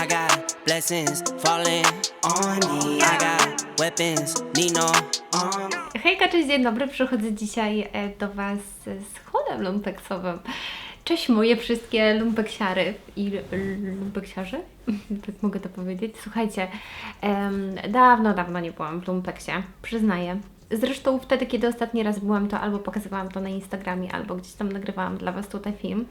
I got blessings falling on me. I got weapons, need no army. Hejka, cześć, dzień dobry. Przychodzę dzisiaj e, do Was z chodem lumpeksowym. Cześć moje wszystkie lumpeksiary i lumpeksiarzy, tak mogę to powiedzieć. Słuchajcie, em, dawno, dawno nie byłam w lumpeksie, przyznaję. Zresztą wtedy, kiedy ostatni raz byłam, to albo pokazywałam to na Instagramie, albo gdzieś tam nagrywałam dla Was tutaj film.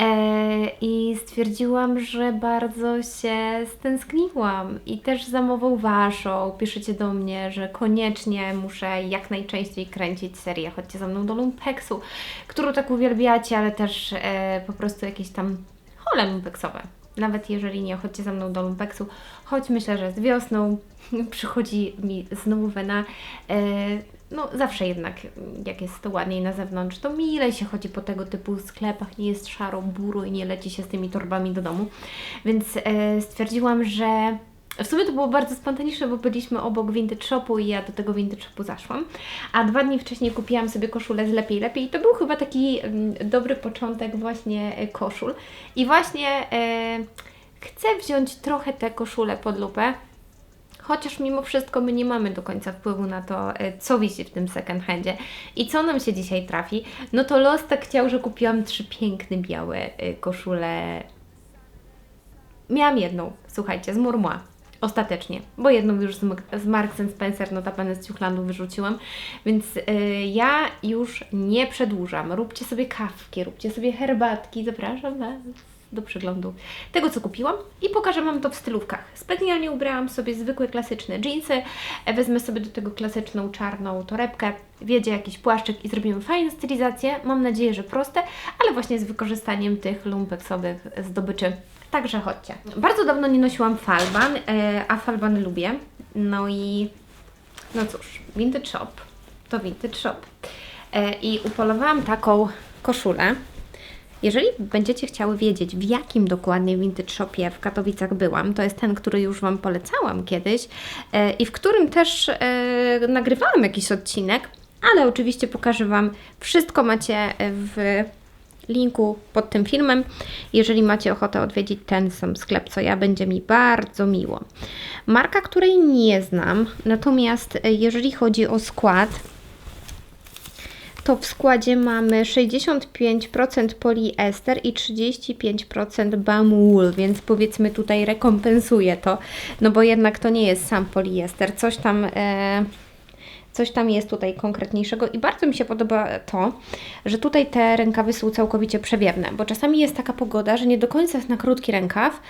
E, I stwierdziłam, że bardzo się stęskniłam i też za mową Waszą piszecie do mnie, że koniecznie muszę jak najczęściej kręcić serię Chodźcie ze mną do Lumpeksu, którą tak uwielbiacie, ale też e, po prostu jakieś tam hole lumpeksowe. Nawet jeżeli nie chodźcie ze mną do Lumpeksu, choć myślę, że z wiosną przychodzi mi znowu wena. E, no zawsze jednak, jak jest to ładniej na zewnątrz, to milej się chodzi po tego typu sklepach, nie jest szaro, buro i nie leci się z tymi torbami do domu. Więc e, stwierdziłam, że w sumie to było bardzo spontaniczne, bo byliśmy obok vintage shopu i ja do tego vintage shopu zaszłam. A dwa dni wcześniej kupiłam sobie koszulę z Lepiej Lepiej i to był chyba taki mm, dobry początek właśnie e, koszul. I właśnie e, chcę wziąć trochę tę koszulę pod lupę, Chociaż mimo wszystko my nie mamy do końca wpływu na to, e, co wisi w tym second handzie i co nam się dzisiaj trafi, no to los tak chciał, że kupiłam trzy piękne białe koszule. Miałam jedną, słuchajcie, z Murmła. Ostatecznie, bo jedną już z, z Marks Spencer, notabene z Ciuchlandu wyrzuciłam, więc e, ja już nie przedłużam. Róbcie sobie kawki, róbcie sobie herbatki, zapraszam Was do przeglądu tego, co kupiłam i pokażę Wam to w stylówkach. Specjalnie ubrałam sobie zwykłe, klasyczne jeansy, e, wezmę sobie do tego klasyczną, czarną torebkę, wiedzie jakiś płaszczyk i zrobimy fajną stylizację. Mam nadzieję, że proste, ale właśnie z wykorzystaniem tych lumpeksowych zdobyczy. Także chodźcie. Bardzo dawno nie nosiłam falban, e, a falban lubię. No i no cóż, Vintage Shop to Vintage Shop. E, I upolowałam taką koszulę. Jeżeli będziecie chciały wiedzieć, w jakim dokładnie Vintage Shopie w Katowicach byłam, to jest ten, który już Wam polecałam kiedyś e, i w którym też nagrywałam jakiś odcinek, ale oczywiście pokażę Wam, wszystko macie w linku pod tym filmem. Jeżeli macie ochotę odwiedzić ten sam sklep, co ja, będzie mi bardzo miło. Marka, której nie znam, natomiast e, jeżeli chodzi o skład, to w składzie mamy 65% poliester i 35% bamwool, więc powiedzmy tutaj rekompensuje to, no bo jednak to nie jest sam poliester, coś tam... E, Coś tam jest tutaj konkretniejszego i bardzo mi się podoba to, że tutaj te rękawy są całkowicie przewiewne, bo czasami jest taka pogoda, że nie do końca jest na krótki rękaw,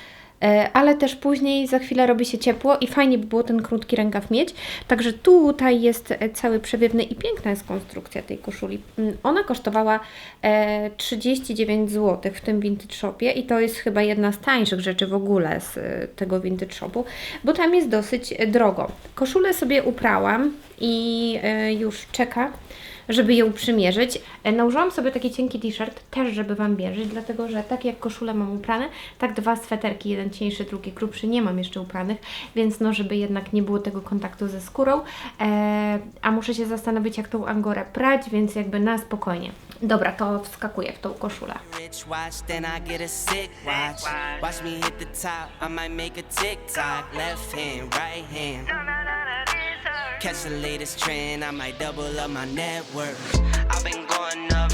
ale też później za chwilę robi się ciepło i fajnie by było ten krótki rękaw mieć. Także tutaj jest e, cały przewiewny i piękna jest konstrukcja tej koszuli. Mm, Ona kosztowała e, 39 zł w tym vintage shopie i to jest chyba jedna z tańszych rzeczy w ogóle z e, tego vintage shopu, bo tam jest dosyć e, drogo. Koszulę sobie uprałam i e, już czeka żeby ją przymierzyć. E, Nałożyłam sobie taki cienki t-shirt, też żeby Wam mierzyć, dlatego że tak jak koszulę mam uprane, tak dwa sweterki, jeden cieńszy, drugi grubszy, nie mam jeszcze upranych, więc no, żeby jednak nie było tego kontaktu ze skórą, e, a muszę się zastanowić, jak tą angorę prać, więc jakby na spokojnie. Dobra, to wskakuję w tą koszulę. Watch, watch. Watch me hit the top, I might make a TikTok. Left hand, right hand. Catch the latest trend, I might double up my net worth. I've been going up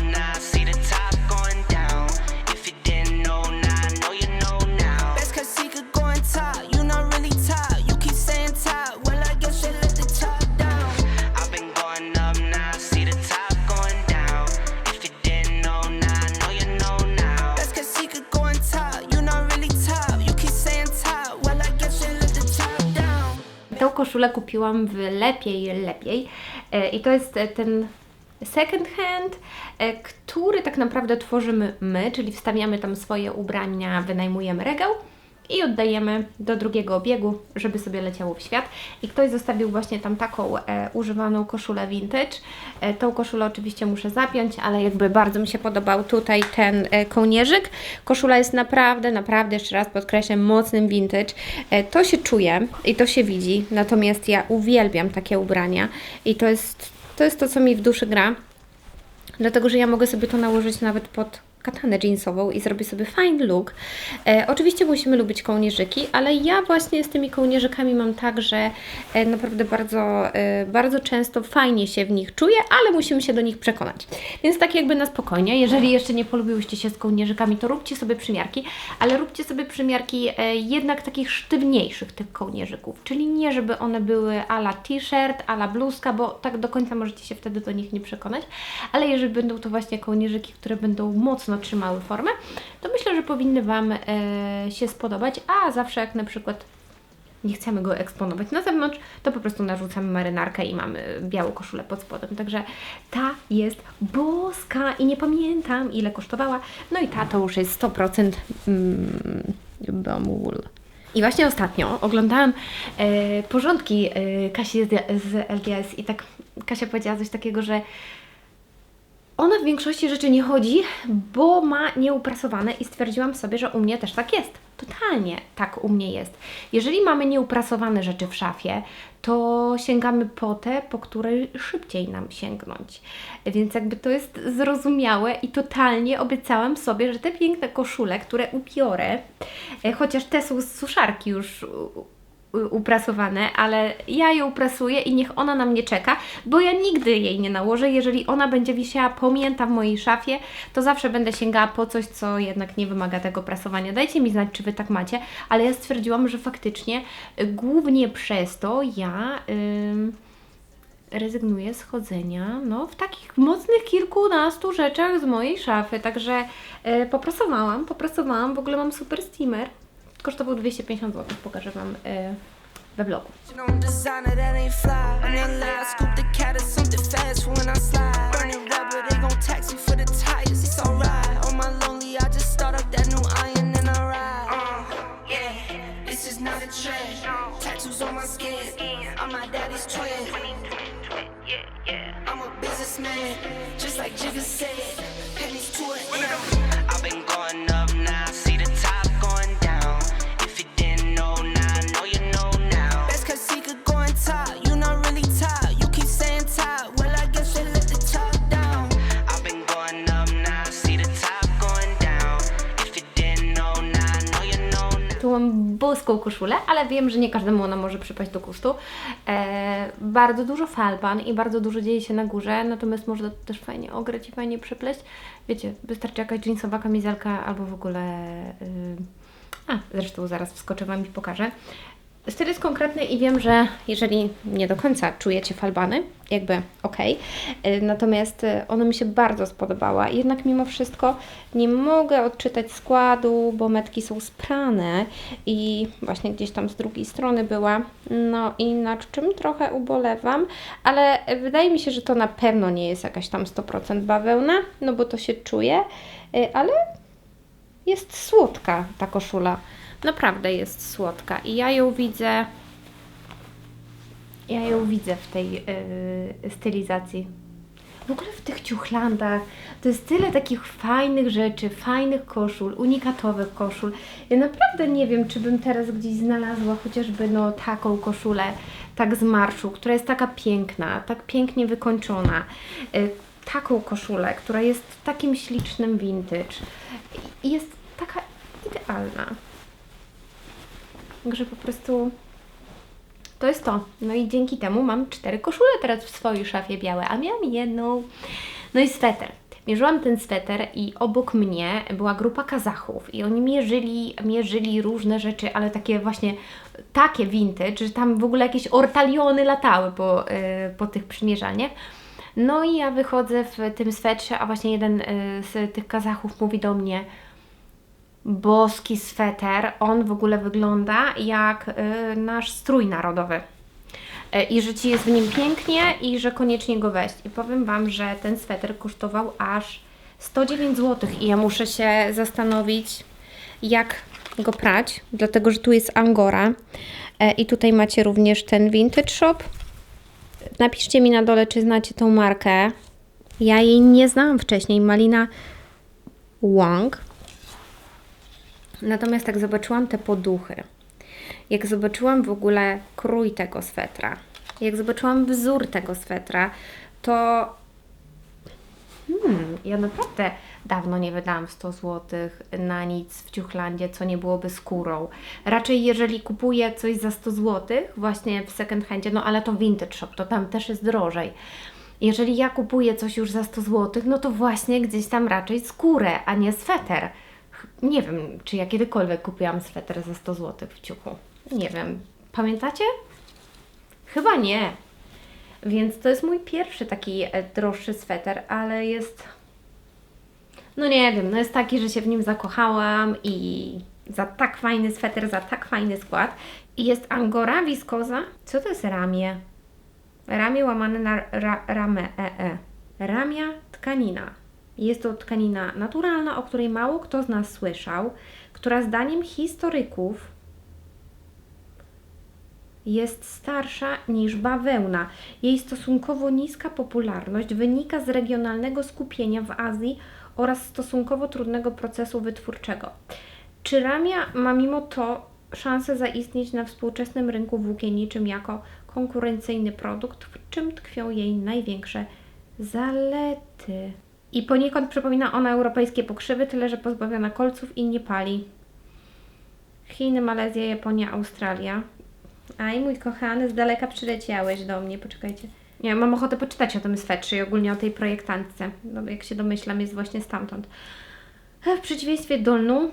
koszulę kupiłam w Lepiej Lepiej. E, i to jest e, ten second hand, e, który tak naprawdę tworzymy my, czyli wstawiamy tam swoje ubrania, wynajmujemy regał i oddajemy do drugiego obiegu, żeby sobie leciało w świat. I ktoś zostawił właśnie tam taką e, używaną koszulę vintage. E, tą koszulę oczywiście muszę zapiąć, ale jakby bardzo mi się podobał tutaj ten e, kołnierzyk. Koszula jest naprawdę, naprawdę, jeszcze raz podkreślę, mocnym vintage. E, to się czuje i to się widzi, natomiast ja uwielbiam takie ubrania i to jest to, jest to co mi w duszy gra. Dlatego, że ja mogę sobie to nałożyć nawet pod katanę jeansową i zrobię sobie fine look. E, oczywiście musimy lubić kołnierzyki, ale ja właśnie z tymi kołnierzykami mam tak, że e, naprawdę bardzo, e, bardzo często fajnie się w nich czuję, ale musimy się do nich przekonać. Więc tak jakby na spokojnie, jeżeli jeszcze nie polubiłyście się z kołnierzykami, to róbcie sobie przymiarki, ale róbcie sobie przymiarki e, jednak takich sztywniejszych tych kołnierzyków, czyli nie żeby one były ala t-shirt, ala bluzka, bo tak do końca możecie się wtedy do nich nie przekonać, ale jeżeli będą to właśnie kołnierzyki, które będą mocno trzymały formę, to myślę, że powinny Wam e, się spodobać, a zawsze jak na przykład nie chcemy go eksponować na zewnątrz, to po prostu narzucamy marynarkę i mamy białą koszulę pod spodem. Także ta jest boska i nie pamiętam ile kosztowała. No i ta to już jest 100% mm, bamul. I właśnie ostatnio oglądałam e, porządki e, Kasi z, z i tak Kasia powiedziała coś takiego, że ona w większości rzeczy nie chodzi, bo ma nieuprasowane i stwierdziłam sobie, że u mnie też tak jest. Totalnie tak u mnie jest. Jeżeli mamy nieuprasowane rzeczy w szafie, to sięgamy po te, po które szybciej nam sięgnąć. Więc jakby to jest zrozumiałe i totalnie obiecałam sobie, że te piękne koszule, które ubiorę, e, chociaż te są z suszarki już uprasowane, ale ja ją prasuję i niech ona na mnie czeka, bo ja nigdy jej nie nałożę. Jeżeli ona będzie wisiała pomięta w mojej szafie, to zawsze będę sięgała po coś, co jednak nie wymaga tego prasowania. Dajcie mi znać, czy Wy tak macie, ale ja stwierdziłam, że faktycznie y, głównie przez to ja... Ym, rezygnuję z chodzenia no, w takich mocnych kilkunastu rzeczach z mojej szafy. Także e, poprasowałam, poprasowałam. W ogóle mam super steamer. Kosztował 250 zł. Pokażę Wam e, we vlogu. No designer that ain't fly. In LA, I scoop the boską koszulę, ale wiem, że nie każdemu ona może przypaść do gustu. E, bardzo dużo falban i bardzo dużo dzieje się na górze, natomiast można to też fajnie ograć i fajnie przepleść. Wiecie, wystarczy jakaś jeansowa kamizelka albo w ogóle... Y, a, zresztą zaraz wskoczę Wam i pokażę. Styl jest konkretny i wiem, że jeżeli nie do końca czujecie falbany, jakby ok, natomiast y, ona mi się bardzo spodobała. Jednak mimo wszystko nie mogę odczytać składu, bo metki są sprane i właśnie gdzieś tam z drugiej strony była. No i nad czym trochę ubolewam, ale wydaje mi się, że to na pewno nie jest jakaś tam 100% bawełna, no bo to się czuje, y, ale jest słodka ta koszula. Naprawdę jest słodka i ja ją widzę. Ja ją widzę w tej yy, stylizacji. W ogóle w tych ciuchlandach to jest tyle takich fajnych rzeczy, fajnych koszul, unikatowych koszul. Ja naprawdę nie wiem, czy bym teraz gdzieś znalazła chociażby no taką koszulę, tak z marszu, która jest taka piękna, tak pięknie wykończona. Y, taką koszulę, która jest takim ślicznym vintage i jest taka idealna. Także po prostu to jest to. No i dzięki temu mam cztery koszule teraz w swojej szafie białe, a miałam jedną. No i sweter. Mierzyłam ten sweter i obok mnie była grupa Kazachów i oni mierzyli, mierzyli różne rzeczy, ale takie właśnie takie vintage, że tam w ogóle jakieś ortaliony latały po, yy, po tych przymierzaniach. No i ja wychodzę w tym swetrze, a właśnie jeden yy, z tych Kazachów mówi do mnie, boski sweter. On w ogóle wygląda jak y, nasz strój narodowy. Y, I że Ci jest w nim pięknie i że koniecznie go weź. I powiem Wam, że ten sweter kosztował aż 109 zł i ja muszę się zastanowić, jak go prać, dlatego że tu jest Angora E, i tutaj macie również ten Vintage Shop. Napiszcie mi na dole, czy znacie tą markę. Ja jej nie znałam wcześniej. Malina Wang. Natomiast jak zobaczyłam te poduchy, jak zobaczyłam w ogóle krój tego swetra, jak zobaczyłam wzór tego swetra, to hmm, ja naprawdę Dawno nie wydałam 100 zł na nic w Ciuchlandzie, co nie byłoby skórą. Raczej jeżeli kupuję coś za 100 zł, właśnie w second handzie, no ale to vintage shop, to tam też jest drożej. Jeżeli ja kupuję coś już za 100 zł, no to właśnie gdzieś tam raczej skórę, a nie sweter. Nie wiem, czy ja kiedykolwiek kupiłam sweter za 100 zł w ciuchu. Nie wiem. Pamiętacie? Chyba nie. Więc to jest mój pierwszy taki e, droższy sweter, ale jest. No nie wiem, no jest taki, że się w nim zakochałam i za tak fajny sweter, za tak fajny skład. I jest angora, wiskoza. Co to jest ramię? Ramię łamane na ra, ramę, e, e. Ramia tkanina. Jest to tkanina naturalna, o której mało kto z nas słyszał, która zdaniem historyków jest starsza niż bawełna. Jej stosunkowo niska popularność wynika z regionalnego skupienia w Azji oraz stosunkowo trudnego procesu wytwórczego. Czy ramia ma mimo to szansę zaistnieć na współczesnym rynku włókienniczym jako konkurencyjny produkt, w czym tkwią jej największe zalety? I poniekąd przypomina ona europejskie pokrzywy, tyle że pozbawiona kolców i nie pali. Chiny, Malezja, Japonia, Australia. Aj, mój kochany, z daleka przyleciałeś do mnie, poczekajcie. Nie, mam ochotę poczytać o tym swetrze i ogólnie o tej projektantce. No, jak się domyślam, jest właśnie stamtąd. W przeciwieństwie do lnu,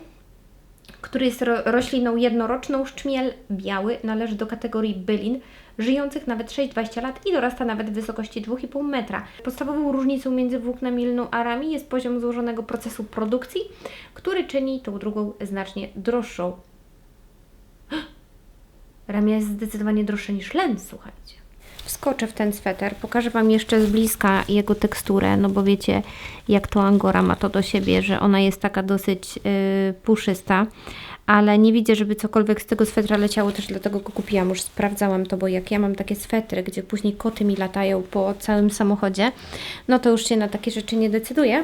który jest ro rośliną jednoroczną, szczmiel biały należy do kategorii bylin, żyjących nawet 6-20 lat i dorasta nawet w wysokości 2,5 metra. Podstawową różnicą między włóknami lnu a rami jest poziom złożonego procesu produkcji, który czyni tą drugą znacznie droższą. Ramia jest zdecydowanie droższe niż len, słuchajcie. Wskoczę w ten sweter, pokażę Wam jeszcze z bliska jego teksturę, no bo wiecie, jak to Angora ma to do siebie, że ona jest taka dosyć yy, puszysta, ale nie widzę, żeby cokolwiek z tego swetra leciało, też dlatego go kupiłam, już sprawdzałam to, bo jak ja mam takie swetry, gdzie później koty mi latają po całym samochodzie, no to już się na takie rzeczy nie decyduję.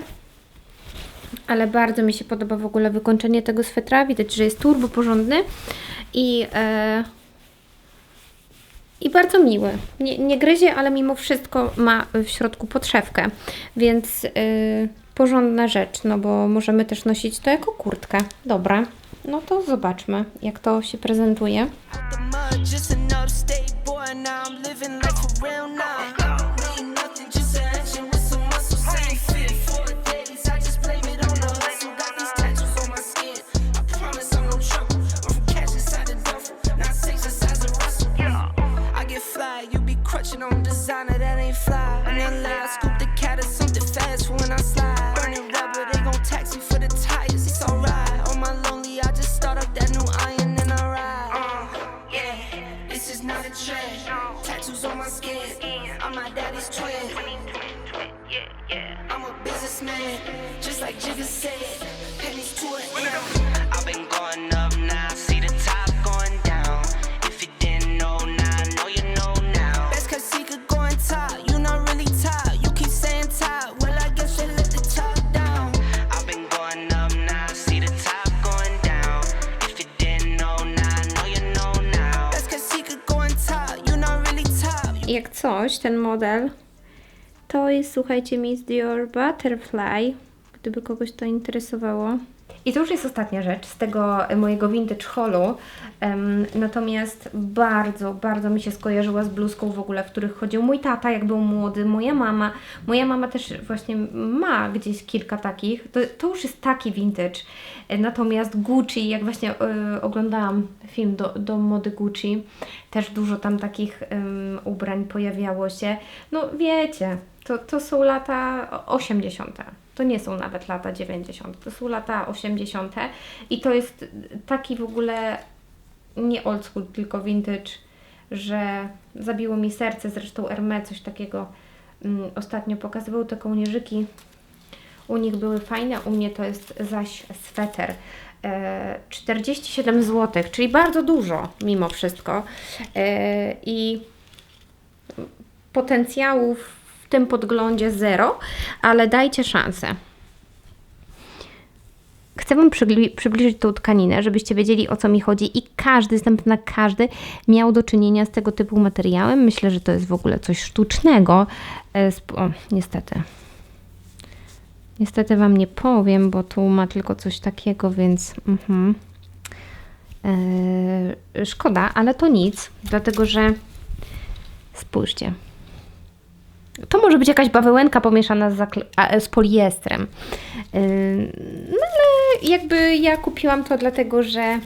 Ale bardzo mi się podoba w ogóle wykończenie tego swetra, widać, że jest turbo porządny i... e, i bardzo miły. Nie, nie gryzie, ale mimo wszystko ma w środku podszewkę, więc yy, porządna rzecz, no bo możemy też nosić to jako kurtkę. Dobra, no to zobaczmy, jak to się prezentuje. Jak coś, ten model, to jest, słuchajcie, Miss Dior Butterfly, gdyby kogoś to interesowało. I to już jest ostatnia rzecz z tego mojego vintage holu. Em, natomiast bardzo, bardzo mi się skojarzyła z bluzką w ogóle, w których chodził mój tata, jak był młody, moja mama. Moja mama też właśnie ma gdzieś kilka takich. To, to już jest taki vintage. Natomiast Gucci, jak właśnie e, oglądałam film do, do mody Gucci, też dużo tam takich em, ubrań pojawiało się. No wiecie, to, to są lata 80. To nie są nawet lata 90. To są lata 80. I to jest taki w ogóle nie old school, tylko vintage, że zabiło mi serce. Zresztą Hermé coś takiego mm, ostatnio pokazywał, te kołnierzyki. U nich były fajne, u mnie to jest zaś sweter. E, 47 zł, czyli bardzo dużo mimo wszystko. E, I potencjałów tym podglądzie zero, ale dajcie szansę. Chcę Wam przybliżyć tą tkaninę, żebyście wiedzieli o co mi chodzi i każdy, jestem pewna każdy miał do czynienia z tego typu materiałem. Myślę, że to jest w ogóle coś sztucznego. E, O, niestety. Niestety Wam nie powiem, bo tu ma tylko coś takiego, więc mhm. Eee, szkoda, ale to nic, dlatego że spójrzcie. To może być jakaś bawełenka pomieszana z, z poliestrem. No ale jakby ja kupiłam to dlatego, że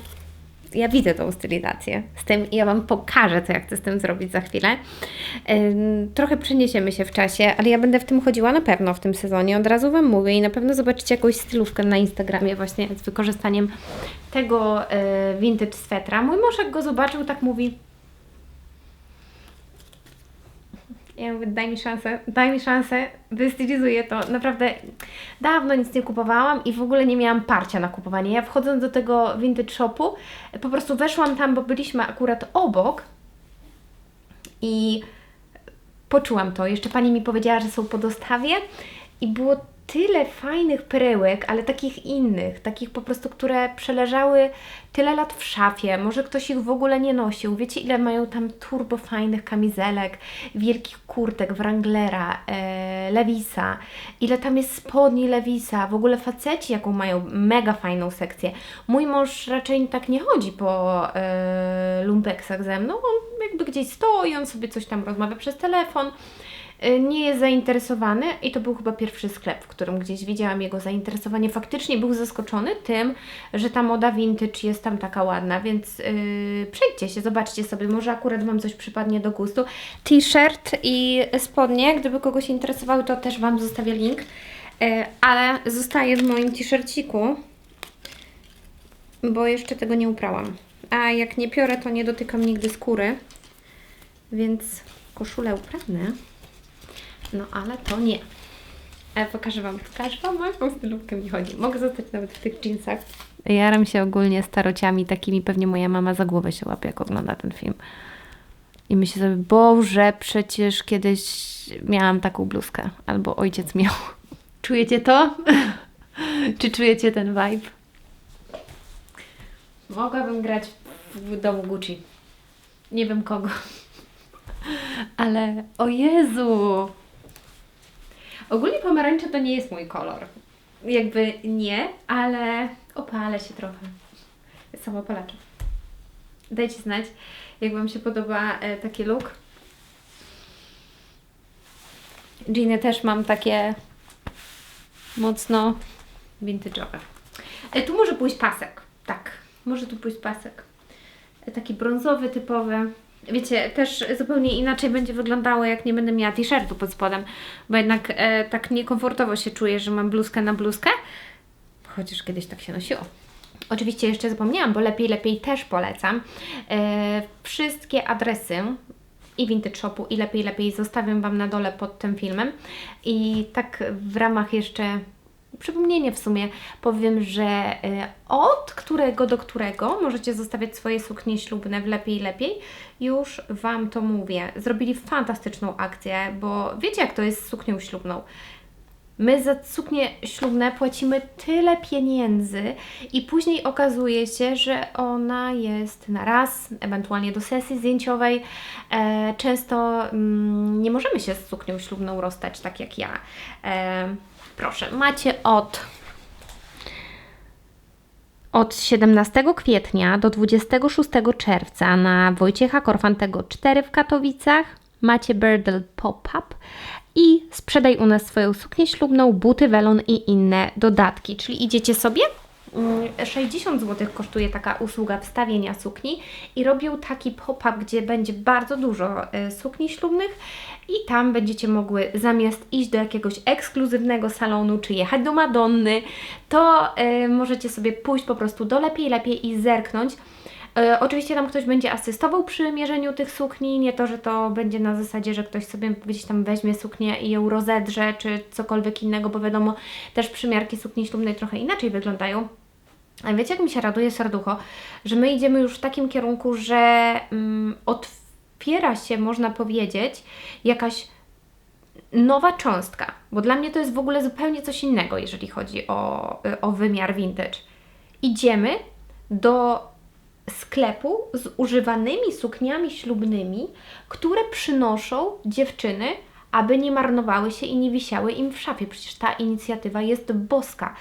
ja widzę tą stylizację z tym i ja Wam pokażę, co ja chcę z tym zrobić za chwilę. Trochę przeniesiemy się w czasie, ale ja będę w tym chodziła na pewno w tym sezonie, od razu Wam mówię i na pewno zobaczycie jakąś stylówkę na Instagramie właśnie z wykorzystaniem tego y, vintage swetra. Mój mąż jak go zobaczył, tak mówi ja mówię, daj mi szansę, daj mi szansę, wystylizuję to. Naprawdę dawno nic nie kupowałam i w ogóle nie miałam parcia na kupowanie. Ja wchodząc do tego vintage shopu, po prostu weszłam tam, bo byliśmy akurat obok i poczułam to. Jeszcze pani mi powiedziała, że są po dostawie i było tyle fajnych perełek, ale takich innych, takich po prostu, które przeleżały tyle lat w szafie, może ktoś ich w ogóle nie nosił. Wiecie, ile mają tam turbo fajnych kamizelek, wielkich kurtek, Wranglera, e, Lewisa, ile tam jest spodni Lewisa, w ogóle faceci jaką mają mega fajną sekcję. Mój mąż raczej tak nie chodzi po e, lumpeksach ze mną, on jakby gdzieś stoi, on sobie coś tam rozmawia przez telefon nie jest zainteresowany i to był chyba pierwszy sklep, w którym gdzieś widziałam jego zainteresowanie. Faktycznie był zaskoczony tym, że ta moda vintage jest tam taka ładna, więc yy, przejdźcie się, zobaczcie sobie, może akurat Wam coś przypadnie do gustu. T-shirt i spodnie, gdyby kogoś interesowały, to też Wam zostawię link, Yy, ale zostaje w moim t-shirciku, bo jeszcze tego nie uprałam. A jak nie piorę, to nie dotykam nigdy skóry, więc koszulę uprawne. No ale to nie. Ale pokażę Wam, pokażę Wam, jaką stylówkę mi chodzi. Mogę zostać nawet w tych jeansach. Jaram się ogólnie starociami takimi, pewnie moja mama za głowę się łapie, jak ogląda ten film. I myślę sobie, Boże, przecież kiedyś miałam taką bluzkę, albo ojciec miał. Czujecie to? Czy czujecie ten vibe? Mogłabym grać w domu Gucci. Nie wiem kogo. Ale o Jezu! Ogólnie pomarańcza to nie jest mój kolor. Jakby nie, ale opalę się trochę. Samopalaczem. Dajcie znać, jak Wam się podoba e, taki look. Jeany też mam takie mocno vintage'owe. E, tu może pójść pasek. Tak, może tu pójść pasek. E, taki brązowy, typowy. Wiecie, też zupełnie inaczej będzie wyglądało, jak nie będę miała t-shirtu pod spodem, bo jednak e, tak niekomfortowo się czuję, że mam bluzkę na bluzkę, chociaż kiedyś tak się nosiło. Oczywiście jeszcze zapomniałam, bo lepiej, lepiej też polecam. E, wszystkie adresy i Vintage Shopu i lepiej, lepiej zostawiam Wam na dole pod tym filmem. I tak w ramach jeszcze przypomnienie w sumie powiem, że y, od którego do którego możecie zostawiać swoje suknie ślubne w lepiej lepiej. Już Wam to mówię. Zrobili fantastyczną akcję, bo wiecie jak to jest z suknią ślubną. My za suknie ślubne płacimy tyle pieniędzy i później okazuje się, że ona jest na raz, ewentualnie do sesji zdjęciowej. E, często mm, nie możemy się z suknią ślubną rozstać, tak jak ja. E, proszę, macie od od 17 kwietnia do 26 czerwca na Wojciecha Korfantego 4 w Katowicach macie Birdle Pop-Up i sprzedaj u nas swoją suknię ślubną, buty, welon i inne dodatki. Czyli idziecie sobie, 60 zł kosztuje taka usługa wstawienia sukni i robią taki pop-up, gdzie będzie bardzo dużo e, sukni ślubnych i tam będziecie mogły zamiast iść do jakiegoś ekskluzywnego salonu czy jechać do Madonny, to e, możecie sobie pójść po prostu do lepiej, lepiej i zerknąć. E, oczywiście tam ktoś będzie asystował przy mierzeniu tych sukni, nie to, że to będzie na zasadzie, że ktoś sobie gdzieś tam weźmie suknię i ją rozedrze, czy cokolwiek innego, bo wiadomo, też przymiarki sukni ślubnej trochę inaczej wyglądają. A wiecie, jak mi się raduje serducho, że my idziemy już w takim kierunku, że mm, otwiera się, można powiedzieć, jakaś nowa cząstka, bo dla mnie to jest w ogóle zupełnie coś innego, jeżeli chodzi o, o wymiar vintage. Idziemy do sklepu z używanymi sukniami ślubnymi, które przynoszą dziewczyny aby nie marnowały się i nie wisiały im w szafie. Przecież ta inicjatywa jest boska.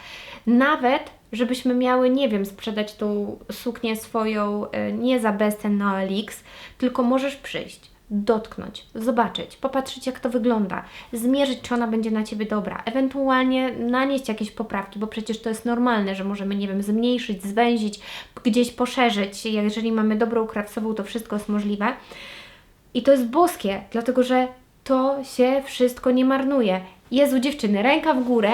Nawet, żebyśmy miały, nie wiem, sprzedać tą suknię swoją e, nie za bezcen na OLX, tylko możesz przyjść, dotknąć, zobaczyć, popatrzeć jak to wygląda, zmierzyć, czy ona będzie na Ciebie dobra, ewentualnie nanieść jakieś poprawki, bo przecież to jest normalne, że możemy, nie wiem, zmniejszyć, zwęzić, gdzieś poszerzyć. Jeżeli mamy dobrą krawcową, to wszystko jest możliwe. I to jest boskie, dlatego że to się wszystko nie marnuje. Jezu, dziewczyny, ręka w górę,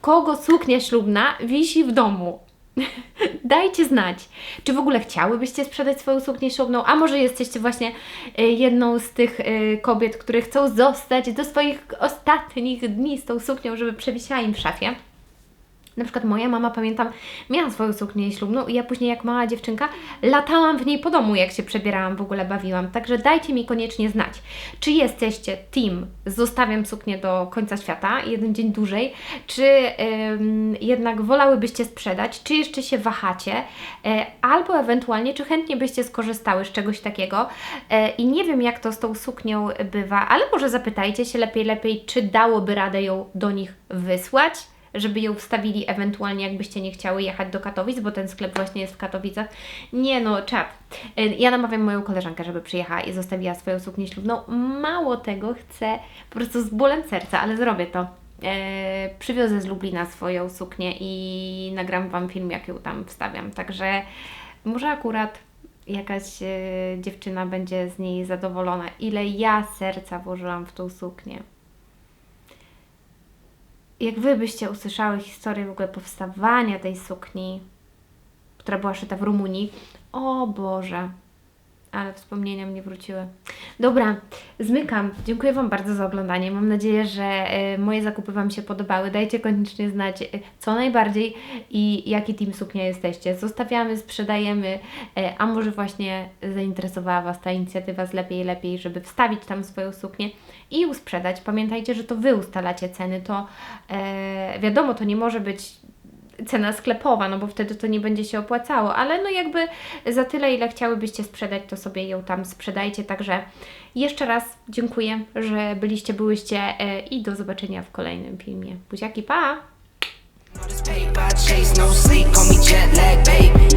kogo suknia ślubna wisi w domu. Dajcie znać, czy w ogóle chciałybyście sprzedać swoją suknię ślubną, a może jesteście właśnie y, jedną z tych y, kobiet, które chcą zostać do swoich ostatnich dni z tą suknią, żeby przewisiała im w szafie. Na przykład moja mama, pamiętam, miała swoją suknię ślubną i ja później jak mała dziewczynka latałam w niej po domu, jak się przebierałam, w ogóle bawiłam. Także dajcie mi koniecznie znać, czy jesteście team zostawiam suknię do końca świata, jeden dzień dłużej, czy ym, jednak wolałybyście sprzedać, czy jeszcze się wahacie, e, albo ewentualnie, czy chętnie byście skorzystały z czegoś takiego. E, I nie wiem, jak to z tą suknią bywa, ale może zapytajcie się lepiej, lepiej, czy dałoby radę ją do nich wysłać żeby ją wstawili ewentualnie, jakbyście nie chciały jechać do Katowic, bo ten sklep właśnie jest w Katowicach. Nie no, czat. Y, Ja namawiam moją koleżankę, żeby przyjechała i zostawiła swoją suknię ślubną. Mało tego, chcę po prostu z bólem serca, ale zrobię to. E, przywiozę z Lublina swoją suknię i nagram Wam film, jak ją tam wstawiam. Także może akurat jakaś e, dziewczyna będzie z niej zadowolona. Ile ja serca włożyłam w tą suknię jak Wy byście usłyszały historię w ogóle powstawania tej sukni, która była szyta w Rumunii, o Boże, ale wspomnienia mnie wróciły. Dobra, zmykam. Dziękuję Wam bardzo za oglądanie. Mam nadzieję, że e, moje zakupy Wam się podobały. Dajcie koniecznie znać, e, co najbardziej i jaki team suknia jesteście. Zostawiamy, sprzedajemy, e, a może właśnie zainteresowała Was ta inicjatywa z Lepiej Lepiej, żeby wstawić tam swoją suknię i ją sprzedać. Pamiętajcie, że to Wy ustalacie ceny. To e, wiadomo, to nie może być cena sklepowa, no bo wtedy to nie będzie się opłacało, ale no jakby za tyle, ile chciałybyście sprzedać, to sobie ją tam sprzedajcie. Także jeszcze raz dziękuję, że byliście, byłyście e, i do zobaczenia w kolejnym filmie. Buziaki, pa! All this paper, chase no sleep, call me jet lag, baby.